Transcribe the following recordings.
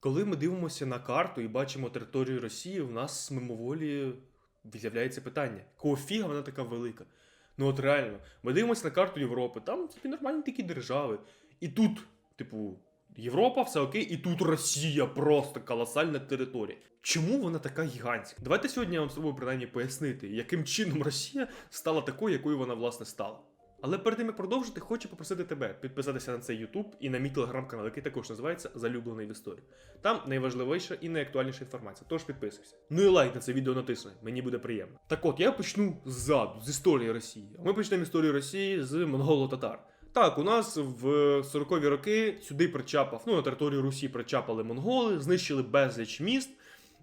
Коли ми дивимося на карту і бачимо територію Росії, у нас мимоволі з'являється питання: якого фіга вона така велика? Ну от реально, ми дивимося на карту Європи, там собі нормальні такі держави. І тут, типу, Європа, все окей, і тут Росія просто колосальна територія. Чому вона така гігантська? Давайте сьогодні я вам спробую принаймні пояснити, яким чином Росія стала такою, якою вона власне стала. Але перед тим як продовжити, хочу попросити тебе підписатися на цей YouTube і на мій телеграм-канал, який також називається Залюблений в історії. Там найважливіша і найактуальніша інформація, тож підписуйся. Ну і лайк на це відео натисни, мені буде приємно. Так от, я почну ззаду, з історії Росії. Ми почнемо історію Росії з монголо-татар. Так, у нас в 40-ві роки сюди причапав, ну на територію Русі причапали монголи, знищили безліч міст.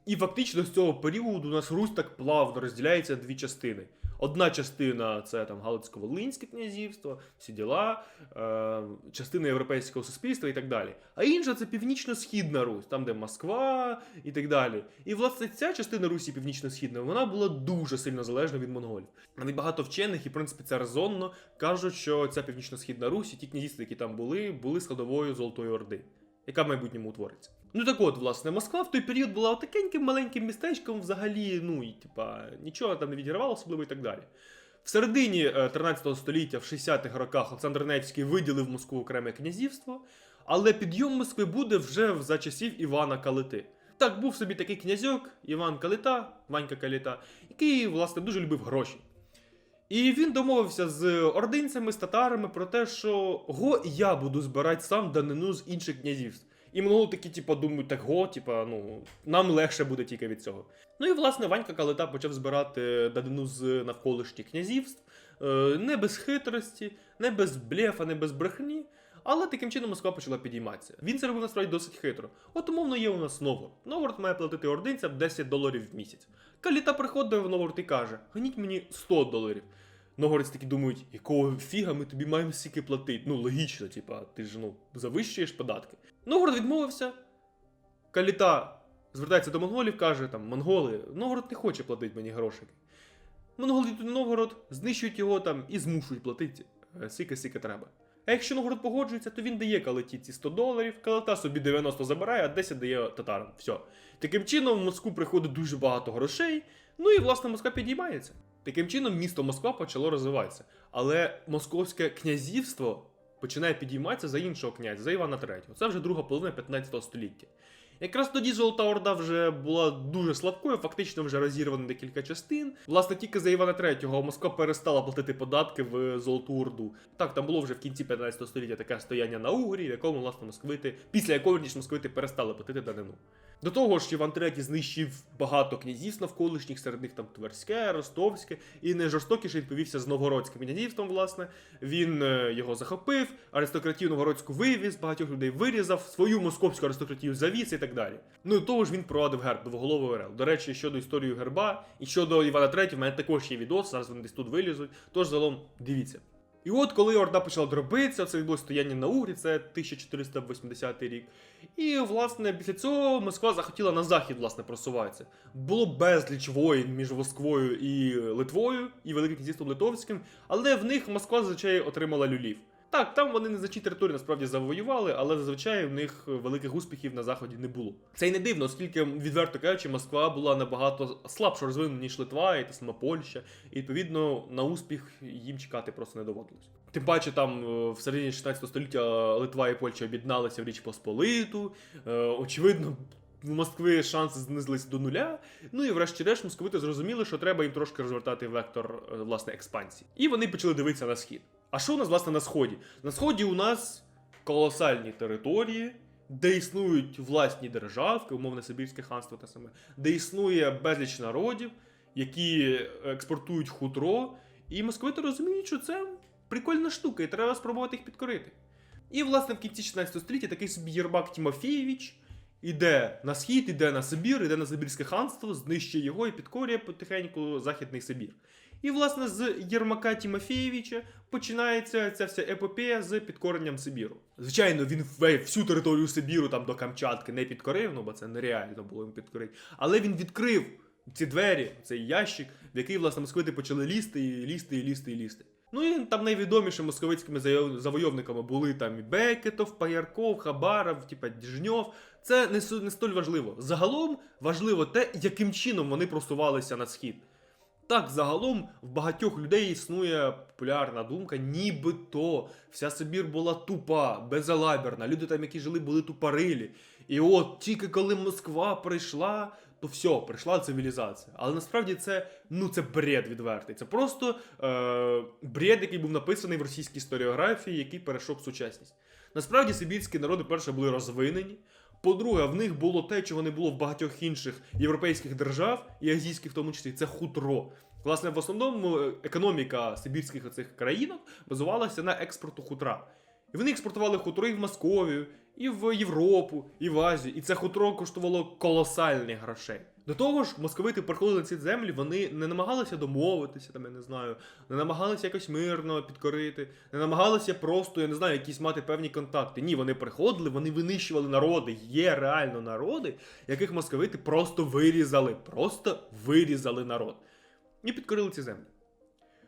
І фактично з цього періоду у нас Русь так плавно розділяється на дві частини. Одна частина це там Галицько-Волинське князівство, всі діла, е, частина європейського суспільства і так далі. А інша це північно-східна Русь, там де Москва і так далі. І власне ця частина Русі північно-східної вона була дуже сильно залежна від монголів. Навіть багато вчених, і в принципі це резонно, кажуть, що ця північно-східна Русь і ті князівства, які там були, були складовою Золотої Орди яка в майбутньому утвориться. Ну так от, власне, Москва в той період була такеньким маленьким містечком, взагалі, ну і типа нічого там не відігравало особливо і так далі. В середині е, 13 століття, в 60-х роках, Олександр Невський виділив Москву окреме князівство, але підйом Москви буде вже за часів Івана Калити. Так, був собі такий князьок Іван Калита, Ванька Калита, який, власне, дуже любив гроші. І він домовився з ординцями, з татарами про те, що го я буду збирати сам данину з інших князівств. І монголи такі, типу, думають, так го, типа, ну, нам легше буде тільки від цього. Ну і власне Ванька Калита почав збирати данину з навколишніх князівств, е, не без хитрості, не без блефа, не без брехні. Але таким чином Москва почала підійматися. Він це робив насправді досить хитро. От умовно є у нас Новгород. Новгород має платити ординцям 10 доларів в місяць. Каліта приходить в Новгород і каже: ганіть мені 100 доларів. Новгородці такі думають, якого фіга ми тобі маємо стільки платити. Ну, логічно, типа, ти ж ну завищуєш податки. Новгород відмовився. Каліта звертається до монголів, каже: там, монголи, Новгород не хоче платити мені грошики. Монголи йдуть на Новгород, знищують його там і змушують платити е, скільки-скільки треба. А якщо Новгород погоджується, то він дає калиті ці 100 доларів, калета собі 90 забирає, а 10 дає татарам. Все. Таким чином в Москву приходить дуже багато грошей, ну і власне Москва підіймається. Таким чином, місто Москва почало розвиватися. Але московське князівство починає підійматися за іншого князя, за Івана III. Це вже друга половина 15 століття. Якраз тоді Золота Орда вже була дуже слабкою, фактично вже розірвана декілька частин. Власне, тільки за Івана III Москва перестала платити податки в Золоту Орду. Так, там було вже в кінці 15 століття таке стояння на Угрі, в якому, власне, московити, після якого ніж московити перестали платити данину. До того ж, Іван III знищив багато князівств навколишніх, серед них там Тверське, Ростовське, і найжорстокіше він повівся з новгородським князівством, власне. Він е, його захопив, аристократію новгородську вивіз, багатьох людей вирізав, свою московську аристократію завіз і так далі. Ну і того ж він провадив герб двоголовий орел. До речі, щодо історії герба і щодо Івана III, в мене також є відос, зараз вони десь тут вилізуть. Тож загалом дивіться. І от коли Орда почала дробитися, це відбулося стояння на Угрі, це 1480 рік. І, власне, після цього Москва захотіла на захід, власне, просуватися. Було безліч воїн між Москвою і Литвою, і Великим князівством Литовським, але в них Москва зазвичай отримала люлів. Так, там вони не за чі території насправді завоювали, але зазвичай в них великих успіхів на заході не було. Це й не дивно, оскільки, відверто кажучи, Москва була набагато слабше розвинена, ніж Литва і та сама Польща, і відповідно на успіх їм чекати просто не доводилось. Тим паче, там е, в середині 16 століття Литва і Польща об'єдналися в Річ Посполиту. Е, Очевидно, в Москви шанси знизились до нуля. Ну і врешті-решт московити зрозуміли, що треба їм трошки розвертати вектор е, власне експансії. І вони почали дивитися на схід. А що у нас власне на сході? На сході у нас колосальні території. Де існують власні державки, умовне Сибірське ханство те саме, де існує безліч народів, які експортують хутро, і московити розуміють, що це прикольна штука, і треба спробувати їх підкорити. І, власне, в кінці 16 століття такий собі Єрмак Тімофєєвич іде на схід, іде на Сибір, іде на Сибірське ханство, знищує його і підкорює потихеньку Західний Сибір. І, власне, з Єрмака Тімофєєвича починається ця вся епопея з підкоренням Сибіру. Звичайно, він всю територію Сибіру там до Камчатки не підкорив, ну бо це нереально було йому підкорити. Але він відкрив ці двері, цей ящик, в який, власне, москвити почали лізти і лізти, і лізти, і лізти. Ну і там найвідомішими московицькими завойов- завойовниками були там і Бекетов, Паярков, Хабаров, типа Діжньов. Це не столь важливо. Загалом важливо те, яким чином вони просувалися на схід. Так, загалом в багатьох людей існує популярна думка, нібито вся Сибір була тупа, безалаберна. Люди там, які жили, були тупорилі. І от тільки коли Москва прийшла, то все, прийшла цивілізація. Але насправді це ну це бред відвертий. Це просто е, бред, який був написаний в російській історіографії, який перейшов в сучасність. Насправді сибірські народи, перше, були розвинені. По-друге, в них було те, чого не було в багатьох інших європейських держав, і азійських в тому числі, це хутро. Власне, в основному е, економіка сибірських оцих країнок базувалася на експорту хутра. І вони експортували хутро і в Московію, і в Європу, і в Азію. І це хутро коштувало колосальних грошей. До того ж, московити приходили ці землі, вони не намагалися домовитися, там я не знаю, не намагалися якось мирно підкорити, не намагалися просто, я не знаю, якісь мати певні контакти. Ні, вони приходили, вони винищували народи. Є реально народи, яких московити просто вирізали, просто вирізали народ. І підкорили ці землі.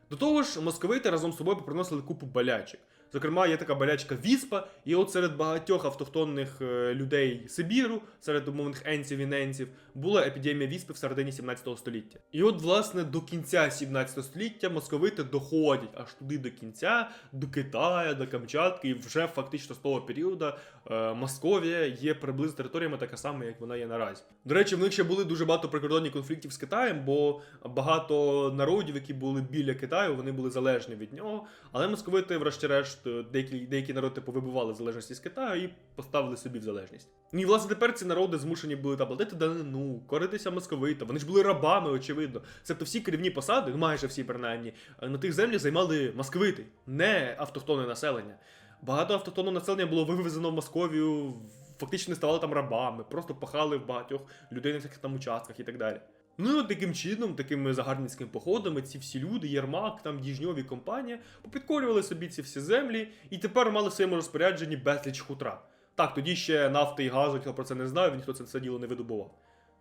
До того ж, московити разом з собою приносили купу болячок. Зокрема, є така болячка віспа, і от серед багатьох автохтонних е, людей Сибіру, серед умовних енців і ненців, була епідемія віспи в середині 17 століття. І от, власне, до кінця 17 століття московити доходять аж туди до кінця, до Китаю, до Камчатки, і вже фактично з того періоду е, Московія є приблизно територіями така сама, як вона є наразі. До речі, в них ще були дуже багато прикордонних конфліктів з Китаєм, бо багато народів, які були біля Китаю, вони були залежні від нього. Але московити, врешті-решт, деякі, деякі народи повибивали залежності з Китаю і поставили собі в залежність. Ну і власне тепер ці народи змушені були там платити данину, коритися московитам. Вони ж були рабами, очевидно. Тобто всі керівні посади, ну майже всі принаймні, на тих землях займали московити, не автохтонне населення. Багато автохтонного населення було вивезено в Московію, фактично ставали там рабами, просто пахали в багатьох людей на всяких там участках і так далі. Ну і таким чином, такими загарбницькими походами, ці всі люди, Єрмак, там Діжньов і компанія, попідкорювали собі ці всі землі і тепер мали в своєму розпорядженні безліч хутра. Так, тоді ще нафти і газу, ніхто про це не знав, ніхто це все діло не видобував.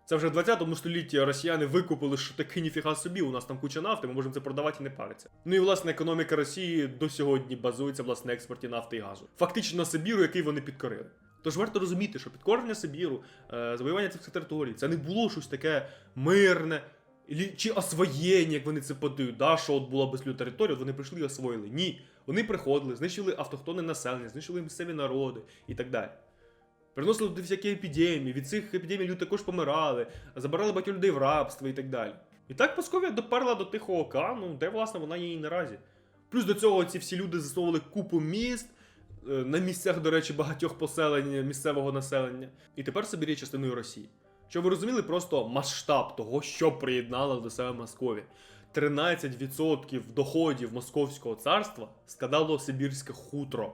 Це вже в 20 столітті росіяни викупили, що таки ніфіга собі, у нас там куча нафти, ми можемо це продавати і не париться. Ну і власне економіка Росії до сьогодні базується власне експорті нафти і газу. Фактично на Сибіру, який вони підкорили. Тож варто розуміти, що підкорення Сибіру, е, завоювання цих територій, це не було щось таке мирне. Чи освоєння, як вони це подають, да, що от була безлюдна територія, от вони прийшли і освоїли. Ні. Вони приходили, знищили автохтонне населення, знищили місцеві народи і так далі. Приносили туди всякі епідемії, від цих епідемій люди також помирали, забирали багатьох людей в рабство і так далі. І так Московія доперла до Тихого океану, де, власне, вона є і наразі. Плюс до цього ці всі люди засновували купу міст, на місцях, до речі, багатьох поселень місцевого населення. І тепер Сибір є частиною Росії. Щоб ви розуміли просто масштаб того, що приєднала до себе Московія. 13% доходів Московського царства складало Сибірське хутро.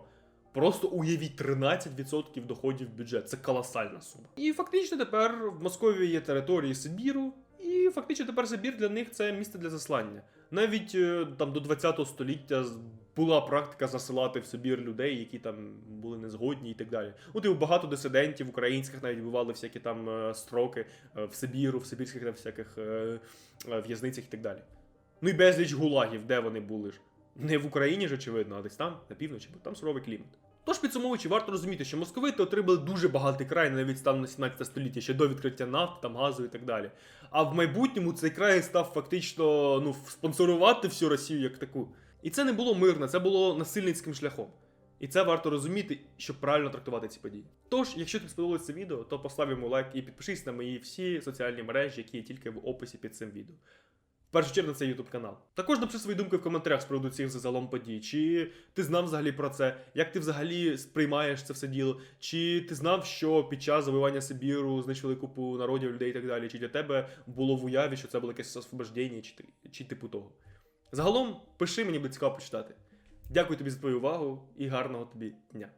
Просто уявіть 13% доходів в бюджет. Це колосальна сума. І фактично тепер в Московії є території Сибіру, і фактично тепер Сибір для них це місце для заслання. Навіть е, там до 20 століття була практика засилати в Сибір людей, які там були незгодні і так далі. От і багато дисидентів українських навіть бували всякі там е, строки е, в Сибіру, в сибірських там всяких е, в'язницях і так далі. Ну і безліч гулагів, де вони були ж. Не в Україні ж, очевидно, а десь там, на півночі, бо там суровий клімат. Тож підсумовуючи, варто розуміти, що московити отримали дуже багатий край навіть станом на 17 століття, ще до відкриття нафт, там газу і так далі. А в майбутньому цей край став фактично ну, спонсорувати всю Росію як таку. І це не було мирно, це було насильницьким шляхом. І це варто розуміти, щоб правильно трактувати ці події. Тож, якщо тобі сподобалось це відео, то постав йому лайк і підпишись на мої всі соціальні мережі, які є тільки в описі під цим відео. В першу чергу це YouTube канал. Також напиши свої думки в коментарях з приводу цих загалом подій. Чи ти знав взагалі про це? Як ти взагалі сприймаєш це все діло? Чи ти знав, що під час завоювання Сибіру знищили купу народів, людей і так далі? Чи для тебе було в уяві, що це було якесь освобождення, чи, чи типу того? Загалом пиши мені буде цікаво почитати. Дякую тобі за твою увагу і гарного тобі дня.